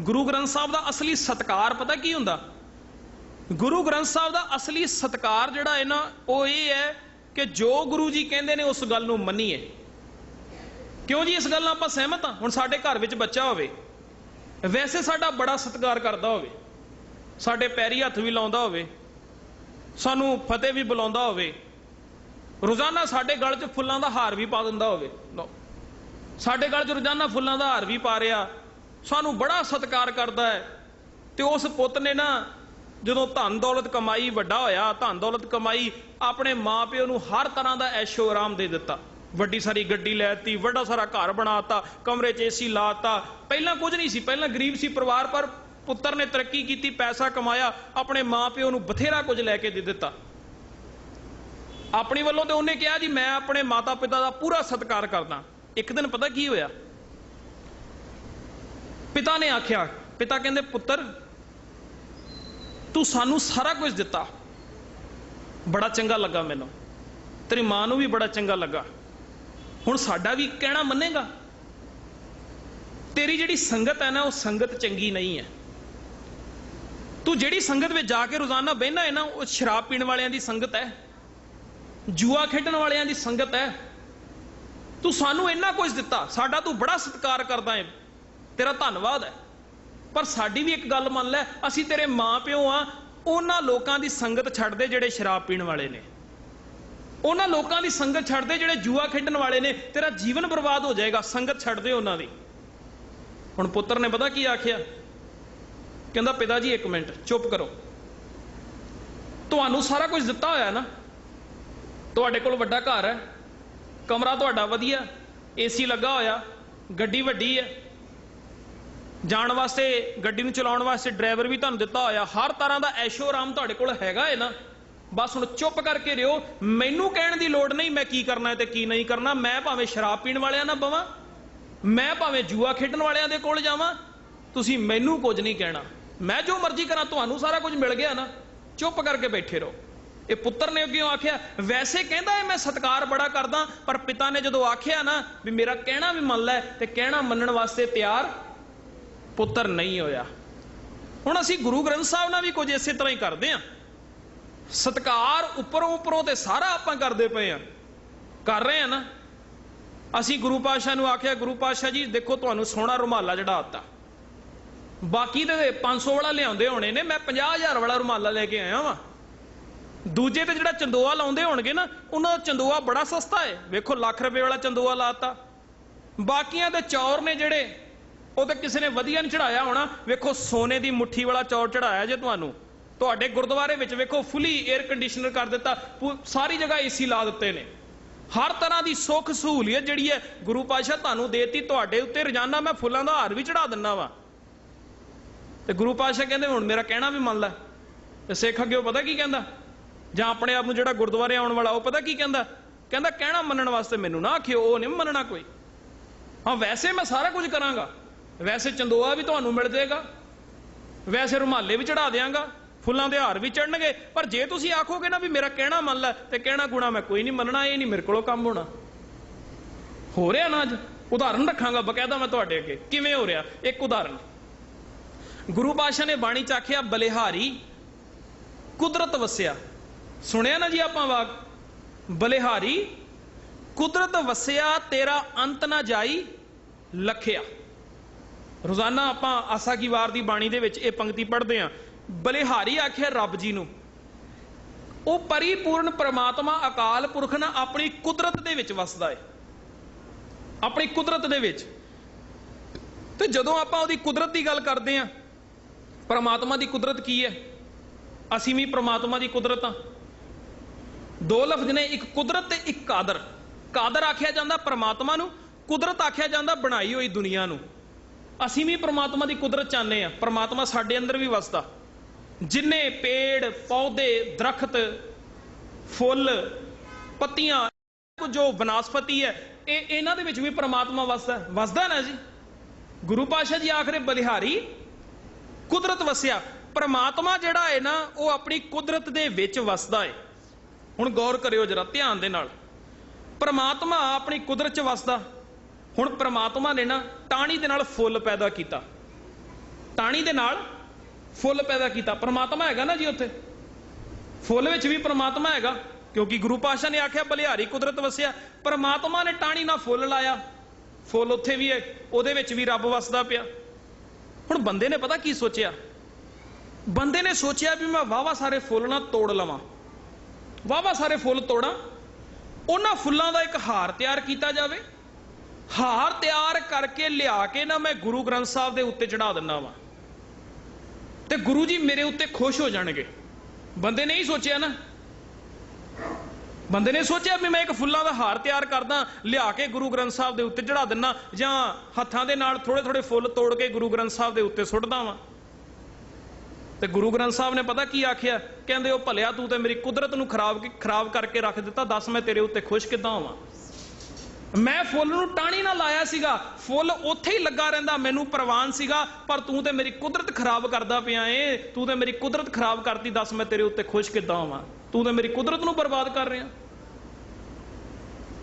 ਗੁਰੂ ਗ੍ਰੰਥ ਸਾਹਿਬ ਦਾ ਅਸਲੀ ਸਤਕਾਰ ਪਤਾ ਕੀ ਹੁੰਦਾ? ਗੁਰੂ ਗ੍ਰੰਥ ਸਾਹਿਬ ਦਾ ਅਸਲੀ ਸਤਕਾਰ ਜਿਹੜਾ ਹੈ ਨਾ, ਉਹ ਇਹ ਹੈ ਕਿ ਜੋ ਗੁਰੂ ਜੀ ਕਹਿੰਦੇ ਨੇ ਉਸ ਗੱਲ ਨੂੰ ਮੰਨੀਏ। ਕਿਉਂ ਜੀ ਇਸ ਗੱਲ ਨਾਲ ਆਪਾਂ ਸਹਿਮਤ ਹਾਂ? ਹੁਣ ਸਾਡੇ ਘਰ ਵਿੱਚ ਬੱਚਾ ਹੋਵੇ, ਵੈਸੇ ਸਾਡਾ ਬੜਾ ਸਤਿਕਾਰ ਕਰਦਾ ਹੋਵੇ, ਸਾਡੇ ਪੈਰੀ ਹੱਥ ਵੀ ਲਾਉਂਦਾ ਹੋਵੇ, ਸਾਨੂੰ ਫਤਿਹ ਵੀ ਬੁਲਾਉਂਦਾ ਹੋਵੇ, ਰੋਜ਼ਾਨਾ ਸਾਡੇ ਗਲ 'ਚ ਫੁੱਲਾਂ ਦਾ ਹਾਰ ਵੀ ਪਾ ਦਿੰਦਾ ਹੋਵੇ। ਸਾਡੇ ਗਲ 'ਚ ਰੋਜ਼ਾਨਾ ਫੁੱਲਾਂ ਦਾ ਹਾਰ ਵੀ ਪਾ ਰਿਹਾ ਸਾਨੂੰ ਬੜਾ ਸਤਿਕਾਰ ਕਰਦਾ ਹੈ। ਤੇ ਉਸ ਪੁੱਤ ਨੇ ਨਾ ਜਦੋਂ ਧਨ ਦੌਲਤ ਕਮਾਈ, ਵੱਡਾ ਹੋਇਆ, ਧਨ ਦੌਲਤ ਕਮਾਈ, ਆਪਣੇ ਮਾਪਿਓ ਨੂੰ ਹਰ ਤਰ੍ਹਾਂ ਦਾ ਐਸ਼ੋ ਆਰਾਮ ਦੇ ਦਿੱਤਾ। ਵੱਡੀ ਸਾਰੀ ਗੱਡੀ ਲੈ ਦਿੱਤੀ, ਵੱਡਾ ਸਾਰਾ ਘਰ ਬਣਾਤਾ ਕਮਰੇ 'ਚ ਏਸੀ ਲਾਤਾ ਪਹਿਲਾਂ ਕੁਝ ਨਹੀਂ ਸੀ, ਪਹਿਲਾਂ ਗਰੀਬ ਸੀ ਪਰਿਵਾਰ, ਪਰ ਪੁੱਤਰ ਨੇ ਤਰੱਕੀ ਕੀਤੀ, ਪੈਸਾ ਕਮਾਇਆ, ਆਪਣੇ ਮਾਪਿਓ ਨੂੰ ਬਥੇਰਾ ਕੁਝ ਲੈ ਕੇ ਦੇ ਦਿੱਤਾ। ਆਪਣੀ ਵੱਲੋਂ ਤੇ ਉਹਨੇ ਕਿਹਾ ਜੀ, ਮੈਂ ਆਪਣੇ ਮਾਤਾ ਪਿਤਾ ਦਾ ਪੂਰਾ ਸਤਿਕਾਰ ਕਰਦਾ। ਇੱਕ ਦਿਨ ਪਤਾ ਕੀ ਹੋਇਆ? ਪਿਤਾ ਨੇ ਆਖਿਆ, ਪਿਤਾ ਕਹਿੰਦੇ, ਪੁੱਤਰ, ਤੂੰ ਸਾਨੂੰ ਸਾਰਾ ਕੁਝ ਦਿੱਤਾ। ਬੜਾ ਚੰਗਾ ਲੱਗਾ ਮੈਨੂੰ। ਤੇਰੀ ਮਾਂ ਨੂੰ ਵੀ ਬੜਾ ਚੰਗਾ ਲੱਗਾ। ਹੁਣ ਸਾਡਾ ਵੀ ਕਹਿਣਾ ਮੰਨੇਗਾ। ਤੇਰੀ ਜਿਹੜੀ ਸੰਗਤ ਹੈ ਨਾ, ਉਹ ਸੰਗਤ ਚੰਗੀ ਨਹੀਂ ਹੈ। ਤੂੰ ਜਿਹੜੀ ਸੰਗਤ ਵਿੱਚ ਜਾ ਕੇ ਰੋਜ਼ਾਨਾ ਬਹਿਣਾ ਹੈ ਨਾ, ਉਹ ਸ਼ਰਾਬ ਪੀਣ ਵਾਲਿਆਂ ਦੀ ਸੰਗਤ ਹੈ। ਜੂਆ ਖੇਡਣ ਵਾਲਿਆਂ ਦੀ ਸੰਗਤ ਹੈ। ਤੂੰ ਸਾਨੂੰ ਇੰਨਾ ਕੁਝ ਦਿੱਤਾ। ਸਾਡਾ ਤੂੰ ਬੜਾ ਸਤਿਕਾਰ ਕਰਦਾ ਹੈ। ਤੇਰਾ ਧੰਨਵਾਦ ਹੈ। ਪਰ ਸਾਡੀ ਵੀ ਇੱਕ ਗੱਲ ਮੰਨ ਲੈ, ਅਸੀਂ ਤੇਰੇ ਮਾਪਿਓ ਆ, ਉਹਨਾਂ ਲੋਕਾਂ ਦੀ ਸੰਗਤ ਛੱਡ ਦੇ ਜਿਹੜੇ ਸ਼ਰਾਬ ਪੀਣ ਵਾਲੇ ਨੇ। ਉਹਨਾਂ ਲੋਕਾਂ ਦੀ ਸੰਗਤ ਛੱਡ ਦੇ ਜਿਹੜੇ ਜੂਆ ਖੇਡਣ ਵਾਲੇ ਨੇ, ਤੇਰਾ ਜੀਵਨ ਬਰਬਾਦ ਹੋ ਜਾਏਗਾ, ਸੰਗਤ ਛੱਡ ਦੇ ਉਹਨਾਂ ਦੀ। ਹੁਣ ਪੁੱਤਰ ਨੇ ਪਤਾ ਕੀ ਆਖਿਆ? ਕਹਿੰਦਾ, ਪਿਤਾ ਜੀ, ਇੱਕ ਮਿੰਟ, ਚੁੱਪ ਕਰੋ। ਤੁਹਾਨੂੰ ਸਾਰਾ ਕੁਝ ਦਿੱਤਾ ਹੋਇਆ ਨਾ? ਤੁਹਾਡੇ ਕੋਲ ਵੱਡਾ ਘਰ ਹੈ, ਕਮਰਾ ਤੁਹਾਡਾ ਵਧੀਆ, ਏਸੀ ਲੱਗਾ ਹੋਇਆ, ਗੱਡੀ ਵੱਡੀ ਹੈ। ਜਾਣ ਵਾਸਤੇ, ਗੱਡੀ ਨੂੰ ਚਲਾਉਣ ਵਾਸਤੇ ਡਰਾਈਵਰ ਵੀ ਤੁਹਾਨੂੰ ਦਿੱਤਾ ਹੋਇਆ। ਹਰ ਤਰ੍ਹਾਂ ਦਾ ਐਸ਼ੋ ਆਰਾਮ ਤੁਹਾਡੇ ਕੋਲ ਹੈਗਾ ਹੈ ਨਾ। ਬਸ ਹੁਣ ਚੁੱਪ ਕਰਕੇ ਰਿਓ। ਮੈਨੂੰ ਕਹਿਣ ਦੀ ਲੋੜ ਨਹੀਂ ਮੈਂ ਕੀ ਕਰਨਾ ਹੈ ਤੇ ਕੀ ਨਹੀਂ ਕਰਨਾ। ਮੈਂ ਭਾਵੇਂ ਸ਼ਰਾਬ ਪੀਣ ਵਾਲਿਆਂ ਨਾਲ ਬਵਾਂ। ਮੈਂ ਭਾਵੇਂ ਜੂਆ ਖੇਡਣ ਵਾਲਿਆਂ ਦੇ ਕੋਲ ਜਾਵਾਂ। ਤੁਸੀਂ ਮੈਨੂੰ ਕੁਝ ਨਹੀਂ ਕਹਿਣਾ। ਮੈਂ ਜੋ ਮਰਜ਼ੀ ਕਰਾਂ, ਤੁਹਾਨੂੰ ਸਾਰਾ ਕੁਝ ਮਿਲ ਗਿਆ ਨਾ। ਚੁੱਪ ਕਰਕੇ ਬੈਠੇ ਰਹੋ। ਇਹ ਪੁੱਤਰ ਨੇ ਅੱਗੇ ਆਖਿਆ, ਵੈਸੇ ਕਹਿੰਦਾ ਹੈ ਮੈਂ ਸਤਕਾਰ ਬੜਾ ਕਰਦਾ, ਪਰ ਪਿਤਾ ਨੇ ਜਦੋਂ ਆਖਿਆ ਨਾ ਵੀ ਮੇਰਾ ਕਹਿਣਾ ਵੀ ਮੰਨ ਲੈ ਤੇ ਕਹਿਣਾ ਮੰਨਣ ਵਾਸਤੇ ਤਿਆਰ ਪੁੱਤਰ ਨਹੀਂ ਹੋਇਆ। ਹੁਣ ਅਸੀਂ ਗੁਰੂ ਗ੍ਰੰਥ ਸਾਹਿਬ ਨਾਲ ਵੀ ਕੁਝ ਇਸੇ ਤਰ੍ਹਾਂ ਹੀ ਕਰਦੇ ਆਂ ਸਤਕਾਰ ਉੱਪਰੋਂ ਉੱਪਰੋਂ ਤੇ ਸਾਰਾ ਆਪਾਂ ਕਰਦੇ ਪਏ ਆਂ ਕਰ ਰਹੇ ਆ ਨਾ। ਅਸੀਂ ਗੁਰੂ ਪਾਤਸ਼ਾਹ ਨੂੰ ਆਖਿਆ, ਗੁਰੂ ਪਾਤਸ਼ਾਹ ਜੀ, ਦੇਖੋ ਤੁਹਾਨੂੰ ਸੋਹਣਾ ਰੁਮਾਲਾ ਜਿਹੜਾ ਚੜਾਤਾ ਬਾਕੀ ਤੇ 500 ਵਾਲਾ ਲਿਆਉਂਦੇ ਹੋਣੇ ਨੇ, ਮੈਂ 50000 ਵਾਲਾ ਰੁਮਾਲਾ ਲੈ ਕੇ ਆਇਆ ਵਾਂ। ਦੂਜੇ ਤੇ ਜਿਹੜਾ ਚੰਦੋਆ ਲਾਉਂਦੇ ਹੋਣਗੇ ਨਾ, ਉਹਨਾਂ ਦਾ ਚੰਦੋਆ ਬੜਾ ਸਸਤਾ ਹੈ। ਵੇਖੋ ਲੱਖ ਰੁਪਏ ਵਾਲਾ ਚੰਦੋਆ ਲਾਤਾ ਬਾਕੀਆਂ ਦੇ ਚੌਰ ਨੇ ਜਿਹੜੇ ਉਹ ਤਾਂ ਕਿਸੇ ਨੇ ਵਧੀਆ ਨਹੀਂ ਚੜਾਇਆ ਹੋਣਾ। ਵੇਖੋ, ਸੋਨੇ ਦੀ ਮੁੱਠੀ ਵਾਲਾ ਚੌਰ ਚੜਾਇਆ ਜੇ ਤੁਹਾਨੂੰ। ਤੁਹਾਡੇ ਗੁਰਦੁਆਰੇ ਵਿੱਚ ਵੇਖੋ, ਫੁੱਲੀ 에ਅਰ ਕੰਡੀਸ਼ਨਰ ਕਰ ਦਿੱਤਾ। ਪੂ- ਸਾਰੀ ਜਗ੍ਹਾ ਏਸੀ ਲਾ ਦਿੱਤੇ ਨੇ। ਹਰ ਤਰ੍ਹਾਂ ਦੀ ਸੁੱਖ ਸਹੂਲੀਅਤ ਜਿਹੜੀ ਹੈ, ਗੁਰੂ ਪਾਤਸ਼ਾਹ ਤੁਹਾਨੂੰ ਦੇਤੀ, ਤੁਹਾਡੇ ਉੱਤੇ ਰੋਜ਼ਾਨਾ ਮੈਂ ਫੁੱਲਾਂ ਦਾ ਹਾਰ ਵੀ ਚੜਾ ਦਿੰਨਾ ਵਾ। ਤੇ ਗੁਰੂ ਪਾਤਸ਼ਾਹ ਕਹਿੰਦੇ, ਹੁਣ ਮੇਰਾ ਕਹਿਣਾ ਵੀ ਮੰਨ ਲੈ। ਤੇ ਸਿੱਖ ਅੱਗੇ ਉਹ ਪਤਾ ਕੀ ਕਹਿੰਦਾ? ਜਾਂ ਆਪਣੇ ਆਪ ਨੂੰ ਜਿਹੜਾ ਗੁਰਦੁਆਰੇ ਆਉਣ ਵਾਲਾ, ਉਹ ਪਤਾ ਕੀ ਕਹਿੰਦਾ? ਕਹਿੰਦਾ, ਕਹਿਣਾ ਮੰਨਣ ਵਾਸਤੇ ਮੈਨੂੰ ਨਾ ਆਖਿਓ, ਉਹ ਨਹੀਂ ਮੰਨਣਾ ਕੋਈ। ਹਾਂ, ਵੈਸੇ ਮੈਂ ਸਾਰਾ ਕੁਝ ਕਰਾਂਗਾ। ਵੈਸੇ ਚੰਦੋਆ ਵੀ ਤੁਹਾਨੂੰ ਮਿਲ ਜਾਏਗਾ। ਵੈਸੇ ਰੁਮਾਲੇ ਵੀ ਚੜਾ ਦਿਆਂਗਾ, ਫੁੱਲਾਂ ਦੇ ਹਾਰ ਵੀ ਚੜਨਗੇ ਪਰ ਜੇ ਤੁਸੀਂ ਆਖੋਗੇ ਨਾ ਵੀ ਮੇਰਾ ਕਹਿਣਾ ਮੰਨ ਲੈ, ਤੇ ਕਹਿਣਾ ਗੁਣਾ ਮੈਂ ਕੋਈ ਨਹੀਂ ਮੰਨਣਾ, ਇਹ ਨਹੀਂ ਮੇਰੇ ਕੋਲੋਂ ਕੰਮ ਹੋਣਾ। ਹੋ ਰਿਹਾ ਨਾ ਅੱਜ? ਉਦਾਹਰਨ ਰੱਖਾਂਗਾ ਬਕਾਇਦਾ ਮੈਂ ਤੁਹਾਡੇ ਅੱਗੇ। ਕਿਵੇਂ ਹੋ ਰਿਹਾ? ਇੱਕ ਉਦਾਹਰਨ। ਗੁਰੂ ਪਾਤਸ਼ਾਹ ਨੇ ਬਾਣੀ ਚ ਆਖਿਆ, ਬਲਿਹਾਰੀ ਕੁਦਰਤ ਵਸਿਆ। ਸੁਣਿਆ ਨਾ ਜੀ ਆਪਾਂ ਵਾਕ? ਬਲਿਹਾਰੀ ਕੁਦਰਤ ਵਸਿਆ, ਤੇਰਾ ਅੰਤ ਨਾ ਜਾਈ, ਲਖਿਆ। ਰੋਜ਼ਾਨਾ ਆਪਾਂ ਆਸਾ ਕੀ ਵਾਰ ਦੀ ਬਾਣੀ ਦੇ ਵਿੱਚ ਇਹ ਪੰਕਤੀ ਪੜ੍ਹਦੇ ਆਂ ਬਲਿਹਾਰੀ ਆਖਿਆ ਰੱਬ ਜੀ ਨੂੰ, ਉਹ ਪਰਿਪੂਰਨ ਪ੍ਰਮਾਤਮਾ ਅਕਾਲ ਪੁਰਖ ਨਾਲ ਆਪਣੀ ਕੁਦਰਤ ਦੇ ਵਿੱਚ ਵਸਦਾ ਹੈ ਆਪਣੀ ਕੁਦਰਤ ਦੇ ਵਿੱਚ। ਤੇ ਜਦੋਂ ਆਪਾਂ ਉਹਦੀ ਕੁਦਰਤ ਦੀ ਗੱਲ ਕਰਦੇ ਆਂ ਪ੍ਰਮਾਤਮਾ ਦੀ ਕੁਦਰਤ ਕੀ ਹੈ? ਅਸੀਂ ਵੀ ਪ੍ਰਮਾਤਮਾ ਦੀ ਕੁਦਰਤ ਆ ਦੋ ਲਫ਼ਜ਼ ਨੇ, ਇੱਕ ਕੁਦਰਤ ਤੇ ਇੱਕ ਕਾਦਰ। ਕਾਦਰ ਆਖਿਆ ਜਾਂਦਾ ਪ੍ਰਮਾਤਮਾ ਨੂੰ, ਕੁਦਰਤ ਆਖਿਆ ਜਾਂਦਾ ਬਣਾਈ ਹੋਈ ਦੁਨੀਆ ਨੂੰ। ਅਸੀਂ ਵੀ ਪ੍ਰਮਾਤਮਾ ਦੀ ਕੁਦਰਤ ਚਾਹੁੰਦੇ ਆ ਪ੍ਰਮਾਤਮਾ ਸਾਡੇ ਅੰਦਰ ਵੀ ਵਸਦਾ। ਜਿੰਨੇ ਪੇੜ, ਪੌਦੇ, ਦਰਖਤ, ਫੁੱਲ, ਪੱਤੀਆਂ ਜੋ ਬਨਸਪਤੀ ਹੈ, ਇਹ ਇਹਨਾਂ ਦੇ ਵਿੱਚ ਵੀ ਪ੍ਰਮਾਤਮਾ ਵਸਦਾ ਹੈ। ਵਸਦਾ ਨਾ ਜੀ? ਗੁਰੂ ਪਾਤਸ਼ਾਹ ਜੀ ਆਖਰੇ, ਬਲਿਹਾਰੀ, ਕੁਦਰਤ ਵਸਿਆ। ਪ੍ਰਮਾਤਮਾ ਜਿਹੜਾ ਹੈ ਨਾ, ਉਹ ਆਪਣੀ ਕੁਦਰਤ ਦੇ ਵਿੱਚ ਵਸਦਾ ਹੈ। ਹੁਣ ਗੌਰ ਕਰਿਓ ਜਰਾ ਧਿਆਨ ਦੇ ਨਾਲ। ਪ੍ਰਮਾਤਮਾ ਆਪਣੀ ਕੁਦਰਤ 'ਚ ਵਸਦਾ। ਹੁਣ ਪ੍ਰਮਾਤਮਾ ਨੇ ਨਾ ਟਾਣੀ ਦੇ ਨਾਲ ਫੁੱਲ ਪੈਦਾ ਕੀਤਾ। ਟਾਣੀ ਦੇ ਨਾਲ ਫੁੱਲ ਪੈਦਾ ਕੀਤਾ। ਪ੍ਰਮਾਤਮਾ ਹੈਗਾ ਨਾ ਜੀ ਉੱਥੇ। ਫੁੱਲ ਵਿੱਚ ਵੀ ਪ੍ਰਮਾਤਮਾ ਹੈਗਾ, ਕਿਉਂਕਿ ਗੁਰੂ ਪਾਸ਼ਾ ਨੇ ਆਖਿਆ, ਬਲਿਹਾਰੀ ਕੁਦਰਤ ਵਸਿਆ। ਪ੍ਰਮਾਤਮਾ ਨੇ ਟਾਣੀ ਨਾਲ ਫੁੱਲ ਲਾਇਆ। ਫੁੱਲ ਉੱਥੇ ਵੀ ਹੈ, ਉਹਦੇ ਵਿੱਚ ਵੀ ਰੱਬ ਵਸਦਾ ਪਿਆ। ਹੁਣ ਬੰਦੇ ਨੇ ਪਤਾ ਕੀ ਸੋਚਿਆ? ਬੰਦੇ ਨੇ ਸੋਚਿਆ ਵੀ ਮੈਂ ਵਾਵਾ ਸਾਰੇ ਫੁੱਲ ਨਾ ਤੋੜ ਲਵਾਂ। ਵਾਵਾ ਸਾਰੇ ਫੁੱਲ ਤੋੜਾਂ। ਉਹਨਾਂ ਫੁੱਲਾਂ ਦਾ ਇੱਕ ਹਾਰ ਤਿਆਰ ਕੀਤਾ ਜਾਵੇ। ਹਾਰ ਤਿਆਰ ਕਰਕੇ ਲਿਆ ਕੇ ਨਾ ਮੈਂ ਗੁਰੂ ਗ੍ਰੰਥ ਸਾਹਿਬ ਦੇ ਉੱਤੇ ਚੜਾ ਦਿੰਦਾ ਵਾਂ। ਤੇ ਗੁਰੂ ਜੀ ਮੇਰੇ ਉੱਤੇ ਖੁਸ਼ ਹੋ ਜਾਣਗੇ। ਬੰਦੇ ਨੇ ਹੀ ਸੋਚਿਆ ਨਾ। ਬੰਦੇ ਨੇ ਸੋਚਿਆ ਵੀ ਮੈਂ ਇੱਕ ਫੁੱਲਾਂ ਦਾ ਹਾਰ ਤਿਆਰ ਕਰਦਾ, ਲਿਆ ਕੇ ਗੁਰੂ ਗ੍ਰੰਥ ਸਾਹਿਬ ਦੇ ਉੱਤੇ ਚੜਾ ਦਿੰਨਾ ਜਾਂ ਹੱਥਾਂ ਦੇ ਨਾਲ ਥੋੜੇ ਥੋੜੇ ਫੁੱਲ ਤੋੜ ਕੇ ਗੁਰੂ ਗ੍ਰੰਥ ਸਾਹਿਬ ਦੇ ਉੱਤੇ ਸੁੱਟਦਾ ਵਾਂ। ਤੇ ਗੁਰੂ ਗ੍ਰੰਥ ਸਾਹਿਬ ਨੇ ਪਤਾ ਕੀ ਆਖਿਆ? ਕਹਿੰਦੇ ਉਹ ਭਲਿਆ ਤੂੰ ਤੇ ਮੇਰੀ ਕੁਦਰਤ ਨੂੰ ਖਰਾਬ ਖਰਾਬ ਕਰਕੇ ਰੱਖ ਦਿੱਤਾ, ਦੱਸ ਮੈਂ ਤੇਰੇ ਉੱਤੇ ਖੁਸ਼ ਕਿੱਦਾਂ ਹੋਵਾਂ? ਮੈਂ ਫੁੱਲ ਨੂੰ ਟਾਣੀ ਨਾਲ ਲਾਇਆ ਸੀਗਾ। ਫੁੱਲ ਉੱਥੇ ਹੀ ਲੱਗਾ ਰਹਿੰਦਾ, ਮੈਨੂੰ ਪ੍ਰਵਾਨ ਸੀਗਾ, ਪਰ ਤੂੰ ਤੇ ਮੇਰੀ ਕੁਦਰਤ ਖਰਾਬ ਕਰਦਾ ਪਿਆ ਏ। ਤੂੰ ਤੇ ਮੇਰੀ ਕੁਦਰਤ ਖਰਾਬ ਕਰਤੀ, ਦੱਸ ਮੈਂ ਤੇਰੇ ਉੱਤੇ ਖੁਸ਼ ਕਿੱਦਾਂ ਹੋਵਾਂ? ਤੂੰ ਤੇ ਮੇਰੀ ਕੁਦਰਤ ਨੂੰ ਬਰਬਾਦ ਕਰ ਰਿਹਾ।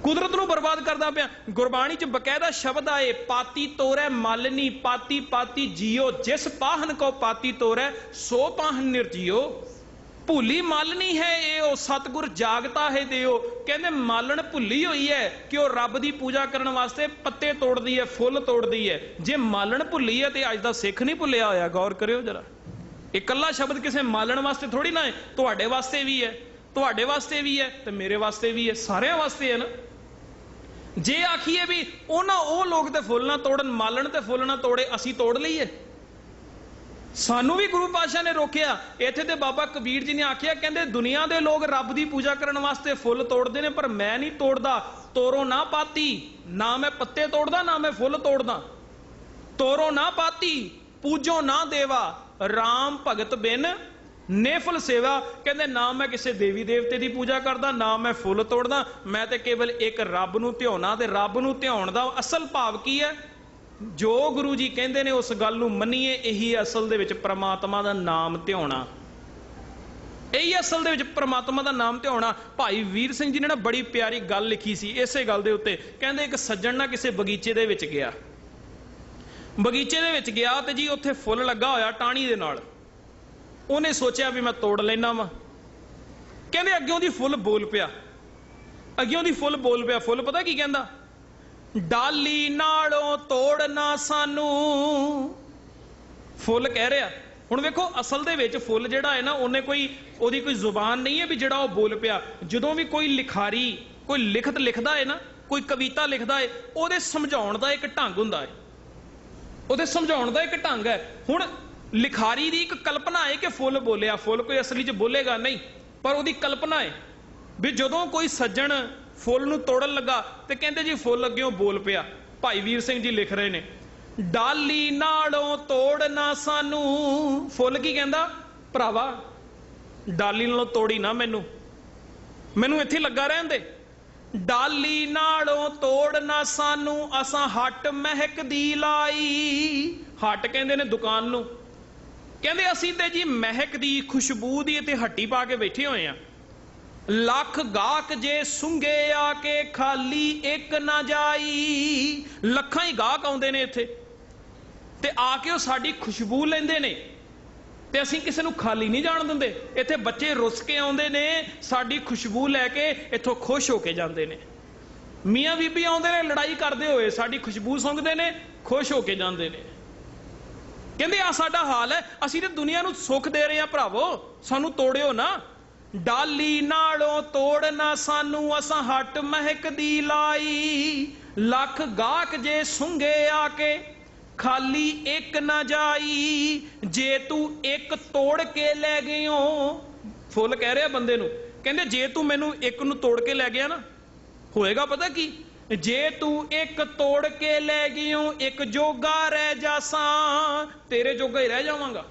ਕੁਦਰਤ ਨੂੰ ਬਰਬਾਦ ਕਰਦਾ ਪਿਆ। ਗੁਰਬਾਣੀ ਚ ਬਕਾਇਦਾ ਸ਼ਬਦ ਆਏ, ਪਾਤੀ ਤੋਰੈ ਮਲਨੀ ਪਾਤੀ ਪਾਤੀ ਜੀਓ, ਜਿਸ ਪਾਹਨ ਕੋ ਪਾਤੀ ਤੋਰੈ, ਸੋ ਪਾਹਨ ਨਿਰਜੀਓ। ਭੁੱਲੀ ਮਾਲਣੀ ਹੈ ਇਹ, ਉਹ ਸਤਗੁਰ ਜਾਗਤਾ ਹੈ ਦਿਓ। ਕਹਿੰਦੇ ਮਾਲਣ ਭੁੱਲੀ ਹੋਈ ਹੈ ਕਿ ਉਹ ਰੱਬ ਦੀ ਪੂਜਾ ਕਰਨ ਵਾਸਤੇ ਪੱਤੇ ਤੋੜਦੀ ਹੈ, ਫੁੱਲ ਤੋੜਦੀ ਹੈ। ਜੇ ਮਾਲਣ ਭੁੱਲੀ ਹੈ ਤੇ ਅੱਜ ਦਾ ਸਿੱਖ ਨਹੀਂ ਭੁੱਲਿਆ ਹੋਇਆ, ਗੌਰ ਕਰਿਓ ਜਰਾ। ਇਕੱਲਾ ਸ਼ਬਦ ਕਿਸੇ ਮਾਲਣ ਵਾਸਤੇ ਥੋੜੀ ਨਾ ਹੈ, ਤੁਹਾਡੇ ਵਾਸਤੇ ਵੀ ਹੈ, ਤੁਹਾਡੇ ਵਾਸਤੇ ਵੀ ਹੈ ਤੇ ਮੇਰੇ ਵਾਸਤੇ ਵੀ ਹੈ, ਸਾਰਿਆਂ ਵਾਸਤੇ ਹੈ ਨਾ। ਜੇ ਆਖੀਏ ਵੀ ਉਹਨਾਂ ਉਹ ਲੋਕ ਤੇ ਫੁੱਲ ਨਾ ਤੋੜਨ, ਮਾਲਣ ਤੇ ਫੁੱਲ ਨਾ ਤੋੜੇ, ਅਸੀਂ ਤੋੜ ਲਈਏ। ਸਾਨੂੰ ਵੀ ਗੁਰੂ ਪਾਸ਼ਾ ਨੇ ਰੋਕਿਆ। ਇੱਥੇ ਤੇ ਬਾਬਾ ਕਬੀਰ ਜੀ ਨੇ ਆਖਿਆ, ਕਹਿੰਦੇ ਦੁਨੀਆ ਦੇ ਲੋਕ ਰੱਬ ਦੀ ਪੂਜਾ ਕਰਨ ਵਾਸਤੇ ਫੁੱਲ ਤੋੜਦੇ ਨੇ, ਪਰ ਮੈਂ ਨਹੀਂ ਤੋੜਦਾ। ਤੋਰੋ ਨਾ ਪਾਤੀ, ਨਾ ਮੈਂ ਪੱਤੇ ਤੋੜਦਾ, ਨਾ ਮੈਂ ਫੁੱਲ ਤੋੜਦਾ। ਤੋਰੋ ਨਾ ਪਾਤੀ, ਪੂਜੋ ਨਾ ਦੇਵਾ। RAM ਭਗਤ ਬਿਨ ਨੇਫਲ ਸੇਵਾ। ਕਹਿੰਦੇ ਨਾ ਮੈਂ ਕਿਸੇ ਦੇਵੀ ਦੇਵਤੇ ਦੀ ਪੂਜਾ ਕਰਦਾ, ਨਾ ਮੈਂ ਫੁੱਲ ਤੋੜਦਾ। ਮੈਂ ਤੇ ਕੇਵਲ ਇੱਕ ਰੱਬ ਨੂੰ ਧਿਆਉਣਾ ਤੇ ਰੱਬ ਨੂੰ ਧਿਆਉਣ ਦਾ ਅਸਲ ਭਾਵ ਕੀ ਹੈ? ਜੋ ਗੁਰੂ ਜੀ ਕਹਿੰਦੇ ਨੇ ਉਸ ਗੱਲ ਨੂੰ ਮੰਨੀਏ, ਇਹੀ ਅਸਲ ਦੇ ਵਿੱਚ ਪ੍ਰਮਾਤਮਾ ਦਾ ਨਾਮ ਧਿਆਉਣਾ। ਇਹੀ ਅਸਲ ਦੇ ਵਿੱਚ ਪ੍ਰਮਾਤਮਾ ਦਾ ਨਾਮ ਧਿਆਉਣਾ। ਭਾਈ ਵੀਰ ਸਿੰਘ ਜੀ ਨੇ ਨਾ ਬੜੀ ਪਿਆਰੀ ਗੱਲ ਲਿਖੀ ਸੀ ਇਸੇ ਗੱਲ ਦੇ ਉੱਤੇ। ਕਹਿੰਦੇ ਇੱਕ ਸੱਜਣ ਨਾ ਕਿਸੇ ਬਗੀਚੇ ਦੇ ਵਿੱਚ ਗਿਆ। ਬਗੀਚੇ ਦੇ ਵਿੱਚ ਗਿਆ ਤੇ ਜੀ ਉੱਥੇ ਫੁੱਲ ਲੱਗਾ ਹੋਇਆ ਟਾਣੀ ਦੇ ਨਾਲ। ਉਹਨੇ ਸੋਚਿਆ ਵੀ ਮੈਂ ਤੋੜ ਲੈਣਾ ਵਾ। ਕਹਿੰਦੇ ਅੱਗਿਓਂ ਦੀ ਫੁੱਲ ਬੋਲ ਪਿਆ। ਅੱਗਿਓਂ ਦੀ ਫੁੱਲ ਬੋਲ ਪਿਆ। ਫੁੱਲ ਪਤਾ ਕੀ ਕਹਿੰਦਾ? ਡਾਲੀ ਨਾਲੋਂ ਤੋੜਨਾ ਸਾਨੂੰ। ਫੁੱਲ ਕਹਿ ਰਿਹਾ। ਹੁਣ ਵੇਖੋ, ਅਸਲ ਦੇ ਵਿੱਚ ਫੁੱਲ ਜਿਹੜਾ ਹੈ ਨਾ, ਉਹਨੇ ਕੋਈ, ਉਹਦੀ ਕੋਈ ਜ਼ੁਬਾਨ ਨਹੀਂ ਹੈ ਵੀ ਜਿਹੜਾ ਉਹ ਬੋਲ ਪਿਆ। ਜਦੋਂ ਵੀ ਕੋਈ ਲਿਖਾਰੀ, ਕੋਈ ਲਿਖਤ ਲਿਖਦਾ ਹੈ ਨਾ, ਕੋਈ ਕਵਿਤਾ ਲਿਖਦਾ ਹੈ, ਉਹਦੇ ਸਮਝਾਉਣ ਦਾ ਇੱਕ ਢੰਗ ਹੁੰਦਾ ਹੈ। ਉਹਦੇ ਸਮਝਾਉਣ ਦਾ ਇੱਕ ਢੰਗ ਹੈ। ਹੁਣ ਲਿਖਾਰੀ ਦੀ ਇੱਕ ਕਲਪਨਾ ਹੈ ਕਿ ਫੁੱਲ ਬੋਲਿਆ। ਫੁੱਲ ਕੋਈ ਅਸਲੀ 'ਚ ਬੋਲੇਗਾ ਨਹੀਂ, ਪਰ ਉਹਦੀ ਕਲਪਨਾ ਹੈ ਵੀ ਜਦੋਂ ਕੋਈ ਸੱਜਣ ਫੁੱਲ ਨੂੰ ਤੋੜਨ ਲੱਗਾ ਤੇ ਕਹਿੰਦੇ ਜੀ ਫੁੱਲ ਅੱਗਿਓਂ ਬੋਲ ਪਿਆ। ਭਾਈ ਵੀਰ ਸਿੰਘ ਜੀ ਲਿਖ ਰਹੇ ਨੇ, ਡਾਲੀ ਨਾਲੋਂ ਤੋੜਨਾ ਸਾਨੂੰ। ਫੁੱਲ ਕੀ ਕਹਿੰਦਾ? ਭਰਾਵਾ, ਡਾਲੀ ਨਾਲੋਂ ਤੋੜੀ ਨਾ ਮੈਨੂੰ। ਮੈਨੂੰ ਇੱਥੇ ਲੱਗਾ ਰਹਿਣ ਦੇ। ਡਾਲੀ ਨਾਲੋਂ ਤੋੜਨਾ ਸਾਨੂੰ, ਅਸਾਂ ਹੱਟ ਮਹਿਕ ਦੀ ਲਾਈ। ਹੱਟ ਕਹਿੰਦੇ ਨੇ ਦੁਕਾਨ ਨੂੰ। ਕਹਿੰਦੇ ਅਸੀਂ ਤੇ ਜੀ ਮਹਿਕ ਦੀ ਖੁਸ਼ਬੂ ਦੀ ਤੇ ਹੱਟੀ ਪਾ ਕੇ ਬੈਠੇ ਹੋਏ ਆ। ਲੱਖ ਗਾਹਕ ਜੇ ਸੁੰਗੇ ਆ ਕੇ ਖਾਲੀ ਇੱਕ ਨਾ ਜਾਈ। ਲੱਖਾਂ ਹੀ ਗਾਹਕ ਆਉਂਦੇ ਨੇ ਇੱਥੇ। ਤੇ ਆ ਕੇ ਉਹ ਸਾਡੀ ਖੁਸ਼ਬੂ ਲੈਂਦੇ ਨੇ। ਤੇ ਅਸੀਂ ਕਿਸੇ ਨੂੰ ਖਾਲੀ ਨਹੀਂ ਜਾਣ ਦਿੰਦੇ। ਇੱਥੇ ਬੱਚੇ ਰੁੱਸ ਕੇ ਆਉਂਦੇ ਨੇ, ਸਾਡੀ ਖੁਸ਼ਬੂ ਲੈ ਕੇ ਇੱਥੋਂ ਖੁਸ਼ ਹੋ ਕੇ ਜਾਂਦੇ ਨੇ। ਮੀਆਂ ਬੀਬੀ ਆਉਂਦੇ ਨੇ, ਲੜਾਈ ਕਰਦੇ ਹੋਏ ਸਾਡੀ ਖੁਸ਼ਬੂ ਸੁੰਘਦੇ ਨੇ, ਖੁਸ਼ ਹੋ ਕੇ ਜਾਂਦੇ ਨੇ। ਕਹਿੰਦੇ ਆ ਸਾਡਾ ਹਾਲ ਹੈ। ਅਸੀਂ ਤੇ ਦੁਨੀਆ ਨੂੰ ਸੁੱਖ ਦੇ ਰਹੇ ਆ ਭਰਾਵੋ। ਸਾਨੂੰ ਤੋੜਿਓ ਨਾ। ਡਾਲੀ ਨਾਲੋਂ ਤੋੜ ਨਾ ਸਾਨੂੰ, ਅਸਾਂ ਹੱਟ ਮਹਿਕ ਦੀ ਲਾਈ। ਲੱਖ ਗਾਹਕ ਜੇ ਸੁੰਗੇ ਆ ਕੇ ਖਾਲੀ ਇੱਕ ਨਾ ਜਾਈ। ਜੇ ਤੂੰ ਇੱਕ ਤੋੜ ਕੇ ਲੈ ਗਿਓ, ਫੁੱਲ ਕਹਿ ਰਿਹਾ ਬੰਦੇ ਨੂੰ, ਕਹਿੰਦੇ ਜੇ ਤੂੰ ਮੈਨੂੰ ਇੱਕ ਨੂੰ ਤੋੜ ਕੇ ਲੈ ਗਿਆ ਨਾ, ਹੋਏਗਾ ਪਤਾ ਕੀ? ਜੇ ਤੂੰ ਇੱਕ ਤੋੜ ਕੇ ਲੈ ਗਿਓ, ਇੱਕ ਜੋਗਾ ਰਹਿ ਜਾਸਾਂ, ਤੇਰੇ ਜੋਗਾ ਹੀ ਰਹਿ ਜਾਵਾਂਗਾ।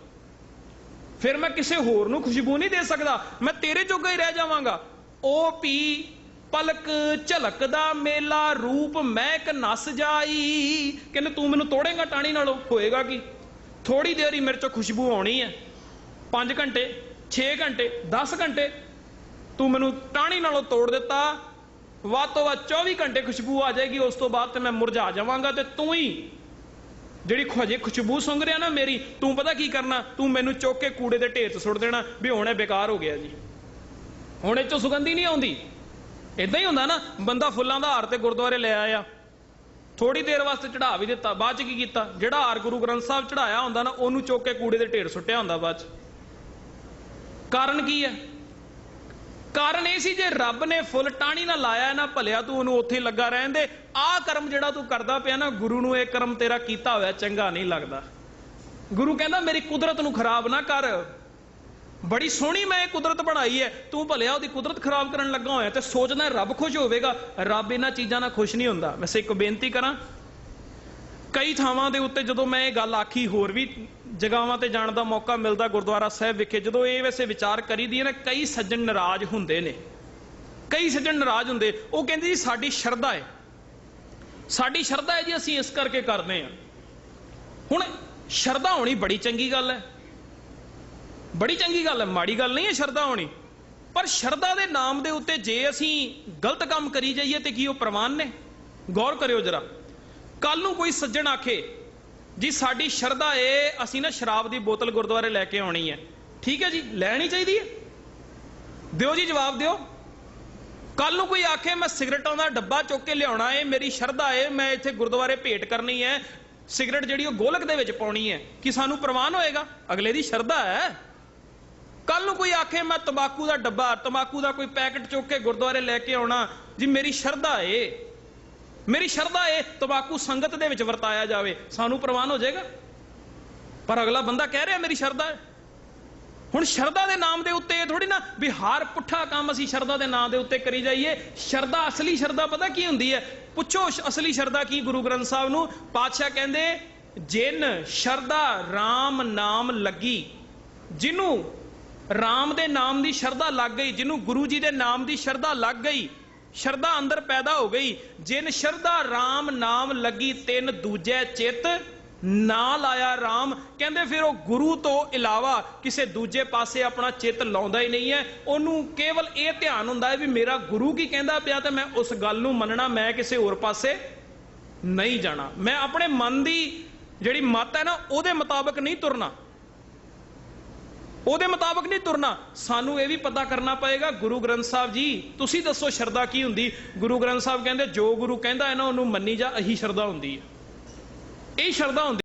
ਫਿਰ ਮੈਂ ਕਿਸੇ ਹੋਰ ਨੂੰ ਖੁਸ਼ਬੂ ਨਹੀਂ ਦੇ ਸਕਦਾ। ਮੈਂ ਤੇਰੇ ਜੋਗਾ ਹੀ ਰਹਿ ਜਾਵਾਂਗਾ। ਉਹ ਪੀ ਪਲਕ ਝਲਕਦਾ ਮੇਲਾ ਰੂਪ ਮਹਿਕ ਨਸ ਜਾਈ। ਕਹਿੰਦੇ ਤੂੰ ਮੈਨੂੰ ਤੋੜੇਗਾ ਟਾਣੀ ਨਾਲੋਂ। ਹੋਏਗਾ ਕੀ? ਥੋੜੀ ਦੇਰ ਹੀ ਮੇਰੇ ਚੋਂ ਖੁਸ਼ਬੂ ਆਉਣੀ ਹੈ। 5 ਘੰਟੇ 6 ਘੰਟੇ 10 ਘੰਟੇ। ਤੂੰ ਮੈਨੂੰ ਟਾਣੀ ਨਾਲੋਂ ਤੋੜ ਦਿੱਤਾ। ਵੱਧ ਤੋਂ ਵੱਧ 24 ਘੰਟੇ ਖੁਸ਼ਬੂ ਆ ਜਾਏਗੀ। ਉਸ ਤੋਂ ਬਾਅਦ ਤੇ ਮੈਂ ਮੁਰਝਾ ਜਾਵਾਂਗਾ ਤੇ ਤੂੰ ਹੀ ਜਿਹੜੀ ਖੋਜੇ ਖੁਸ਼ਬੂ ਸੁੰਘ ਰਿਹਾ ਨਾ ਮੇਰੀ, ਤੂੰ ਪਤਾ ਕੀ ਕਰਨਾ? ਤੂੰ ਮੈਨੂੰ ਚੁੱਕ ਕੇ ਕੂੜੇ ਦੇ ਢੇਰ 'ਚ ਸੁੱਟ ਦੇਣਾ ਵੀ ਹੁਣ ਇਹ ਬੇਕਾਰ ਹੋ ਗਿਆ ਜੀ। ਹੁਣ ਇਹ ਚੋਂ ਸੁਗੰਧੀ ਨਹੀਂ ਆਉਂਦੀ। ਇਦਾਂ ਹੀ ਹੁੰਦਾ ਨਾ, ਬੰਦਾ ਫੁੱਲਾਂ ਦਾ ਹਾਰ ਤੇ ਗੁਰਦੁਆਰੇ ਲੈ ਆਇਆ। ਥੋੜੀ ਦੇਰ ਵਾਸਤੇ ਚੜਾ ਵੀ ਦਿੱਤਾ, ਬਾਅਦ ਚ ਕੀ ਕੀਤਾ? ਜਿਹੜਾ ਹਾਰ ਗੁਰੂ ਗ੍ਰੰਥ ਸਾਹਿਬ ਚੜਾਇਆ ਹੁੰਦਾ ਨਾ, ਉਹਨੂੰ ਚੁੱਕ ਕੇ ਕੂੜੇ ਦੇ ਢੇਰ ਸੁੱਟਿਆ ਹੁੰਦਾ ਬਾਅਦ ਚ। ਕਾਰਨ ਕੀ ਹੈ? ਕਾਰਨ ਇਹ ਸੀ ਜੇ ਰੱਬ ਨੇ ਫੁੱਲ ਟਾਣੀ ਨਾ ਲਾਇਆ, ਨਾ ਭਲਿਆ ਤੂੰ ਉਹਨੂੰ ਉੱਥੇ ਲੱਗਾ ਰਹਿਣ ਦੇ। ਆਹ ਕਰਮ ਜਿਹੜਾ ਤੂੰ ਕਰਦਾ ਪਿਆ ਨਾ, ਗੁਰੂ ਨੂੰ ਇਹ ਕਰਮ ਤੇਰਾ ਕੀਤਾ ਹੋਇਆ ਚੰਗਾ ਨਹੀਂ ਲੱਗਦਾ। ਗੁਰੂ ਕਹਿੰਦਾ, ਮੇਰੀ ਕੁਦਰਤ ਨੂੰ ਖਰਾਬ ਨਾ ਕਰ। ਬੜੀ ਸੋਹਣੀ ਮੈਂ ਇਹ ਕੁਦਰਤ ਬਣਾਈ ਹੈ। ਤੂੰ ਭਲਿਆ ਉਹਦੀ ਕੁਦਰਤ ਖਰਾਬ ਕਰਨ ਲੱਗਾ ਹੋਇਆ ਤੇ ਸੋਚਦਾ ਰੱਬ ਖੁਸ਼ ਹੋਵੇਗਾ। ਰੱਬ ਇਹਨਾਂ ਚੀਜ਼ਾਂ ਨਾਲ ਖੁਸ਼ ਨਹੀਂ ਹੁੰਦਾ। ਵੈਸੇ ਇੱਕ ਬੇਨਤੀ ਕਰਾਂ, ਕਈ ਥਾਵਾਂ ਦੇ ਉੱਤੇ ਜਦੋਂ ਮੈਂ ਇਹ ਗੱਲ ਆਖੀ, ਹੋਰ ਵੀ ਜਗਾਵਾਂ ਤੇ ਜਾਣ ਦਾ ਮੌਕਾ ਮਿਲਦਾ ਗੁਰਦੁਆਰਾ ਸਾਹਿਬ ਵਿਖੇ, ਜਦੋਂ ਇਹ ਵੈਸੇ ਵਿਚਾਰ ਕਰੀਦੀ ਹੈ ਨਾ, ਕਈ ਸੱਜਣ ਨਾਰਾਜ਼ ਹੁੰਦੇ ਨੇ। ਕਈ ਸੱਜਣ ਨਾਰਾਜ਼ ਹੁੰਦੇ, ਉਹ ਕਹਿੰਦੇ ਜੀ ਸਾਡੀ ਸ਼ਰਧਾ ਹੈ। ਸਾਡੀ ਸ਼ਰਧਾ ਹੈ ਜੀ, ਅਸੀਂ ਇਸ ਕਰਕੇ ਕਰਦੇ ਹਾਂ। ਹੁਣ ਸ਼ਰਧਾ ਹੋਣੀ ਬੜੀ ਚੰਗੀ ਗੱਲ ਹੈ। ਬੜੀ ਚੰਗੀ ਗੱਲ ਹੈ, ਮਾੜੀ ਗੱਲ ਨਹੀਂ ਹੈ ਸ਼ਰਧਾ ਹੋਣੀ। ਪਰ ਸ਼ਰਧਾ ਦੇ ਨਾਮ ਦੇ ਉੱਤੇ ਜੇ ਅਸੀਂ ਗਲਤ ਕੰਮ ਕਰੀ ਜਾਈਏ ਤੇ ਕੀ ਉਹ ਪ੍ਰਵਾਨ ਨੇ? ਗੌਰ ਕਰਿਓ ਜਰਾ। ਕੱਲ ਨੂੰ ਕੋਈ ਸੱਜਣ ਆਖੇ ਜੀ, ਸਾਡੀ ਸ਼ਰਧਾ ਏ, ਅਸੀਂ ਨਾ ਸ਼ਰਾਬ ਦੀ ਬੋਤਲ ਗੁਰਦੁਆਰੇ ਲੈ ਕੇ ਆਉਣੀ ਹੈ। ਠੀਕ ਹੈ ਜੀ? ਲੈਣੀ ਚਾਹੀਦੀ ਹੈ? ਦਿਓ ਜੀ ਜਵਾਬ ਦਿਓ। ਕੱਲ ਨੂੰ ਕੋਈ ਆਖੇ, ਮੈਂ ਸਿਗਰਟਾਂ ਦਾ ਡੱਬਾ ਚੁੱਕ ਕੇ ਲਿਆਉਣਾ ਏ, ਮੇਰੀ ਸ਼ਰਧਾ ਏ, ਮੈਂ ਇੱਥੇ ਗੁਰਦੁਆਰੇ ਭੇਟ ਕਰਨੀ ਹੈ। ਸਿਗਰਟ ਜਿਹੜੀ ਉਹ ਗੋਲਕ ਦੇ ਵਿੱਚ ਪਾਉਣੀ ਹੈ। ਕਿ ਸਾਨੂੰ ਪ੍ਰਵਾਨ ਹੋਏਗਾ? ਅਗਲੇ ਦੀ ਸ਼ਰਧਾ ਹੈ। ਕੱਲ ਨੂੰ ਕੋਈ ਆਖੇ, ਮੈਂ ਤੰਬਾਕੂ ਦਾ ਡੱਬਾ, ਤੰਬਾਕੂ ਦਾ ਕੋਈ ਪੈਕਟ ਚੁੱਕ ਕੇ ਗੁਰਦੁਆਰੇ ਲੈ ਕੇ ਆਉਣਾ। ਜੀ, ਮੇਰੀ ਸ਼ਰਧਾ ਏ। ਮੇਰੀ ਸ਼ਰਧਾ ਏ, ਤੰਬਾਕੂ ਸੰਗਤ ਦੇ ਵਿੱਚ ਵਰਤਾਇਆ ਜਾਵੇ। ਸਾਨੂੰ ਪ੍ਰਵਾਨ ਹੋ ਜਾਏਗਾ। ਪਰ ਅਗਲਾ ਬੰਦਾ ਕਹਿ ਰਿਹਾ, ਮੇਰੀ ਸ਼ਰਧਾ ਹੈ ਹੁਣ ਸ਼ਰਧਾ ਦੇ ਨਾਮ ਦੇ ਉੱਤੇ ਇਹ ਥੋੜੀ ਨਾ ਵੀ ਪੁੱਠਾ ਕੰਮ ਅਸੀਂ ਸ਼ਰਧਾ ਦੇ ਨਾਮ ਦੇ ਉੱਤੇ ਕਰੀ ਜਾਈਏ। ਸ਼ਰਧਾ, ਅਸਲੀ ਸ਼ਰਧਾ ਪਤਾ ਕੀ ਹੁੰਦੀ ਹੈ ਪੁੱਛੋ ਸ਼- ਅਸਲੀ ਸ਼ਰਧਾ ਕੀ ਗੁਰੂ ਗ੍ਰੰਥ ਸਾਹਿਬ ਨੂੰ? ਪਾਤਸ਼ਾਹ ਕਹਿੰਦੇ, ਜਿਨ ਸ਼ਰਧਾ RAM ਨਾਮ ਲੱਗੀ ਜਿਹਨੂੰ RAM ਦੇ ਨਾਮ ਦੀ ਸ਼ਰਧਾ ਲੱਗ ਗਈ ਜਿਹਨੂੰ ਗੁਰੂ ਜੀ ਦੇ ਨਾਮ ਦੀ ਸ਼ਰਧਾ ਲੱਗ ਗਈ ਸ਼ਰਧਾ ਅੰਦਰ ਪੈਦਾ ਹੋ ਗਈ। ਜਿਨ ਸ਼ਰਧਾ RAM ਨਾਮ ਲੱਗੀ, ਤਿੰਨ ਦੂਜੇ ਚਿੱਤ ਨਾ ਲਾਇਆ RAM ਕਹਿੰਦੇ ਫਿਰ ਉਹ ਗੁਰੂ ਤੋਂ ਇਲਾਵਾ ਕਿਸੇ ਦੂਜੇ ਪਾਸੇ ਆਪਣਾ ਚਿੱਤ ਲਾਉਂਦਾ ਹੀ ਨਹੀਂ ਹੈ। ਉਹਨੂੰ ਕੇਵਲ ਇਹ ਧਿਆਨ ਹੁੰਦਾ ਹੈ ਵੀ ਮੇਰਾ ਗੁਰੂ ਕੀ ਕਹਿੰਦਾ ਪਿਆ ਤੇ ਮੈਂ ਉਸ ਗੱਲ ਨੂੰ ਮੰਨਣਾ, ਮੈਂ ਕਿਸੇ ਹੋਰ ਪਾਸੇ ਨਹੀਂ ਜਾਣਾ। ਮੈਂ ਆਪਣੇ ਮਨ ਦੀ ਜਿਹੜੀ ਮਤ ਹੈ ਨਾ, ਉਹਦੇ ਮੁਤਾਬਕ ਨਹੀਂ ਤੁਰਨਾ। ਉਹਦੇ ਮੁਤਾਬਕ ਨਹੀਂ ਤੁਰਨਾ। ਸਾਨੂੰ ਇਹ ਵੀ ਪਤਾ ਕਰਨਾ ਪਏਗਾ, ਗੁਰੂ ਗ੍ਰੰਥ ਸਾਹਿਬ ਜੀ, ਤੁਸੀਂ ਦੱਸੋ ਸ਼ਰਧਾ ਕੀ ਹੁੰਦੀ? ਗੁਰੂ ਗ੍ਰੰਥ ਸਾਹਿਬ ਕਹਿੰਦੇ, ਜੋ ਗੁਰੂ ਕਹਿੰਦਾ ਹੈ ਨਾ, ਉਹਨੂੰ ਮੰਨੀ ਜਾ ਇਹੀ ਸ਼ਰਧਾ ਹੁੰਦੀ ਹੈ। ਇਹ ਸ਼ਰਧਾ ਹੁੰਦੀ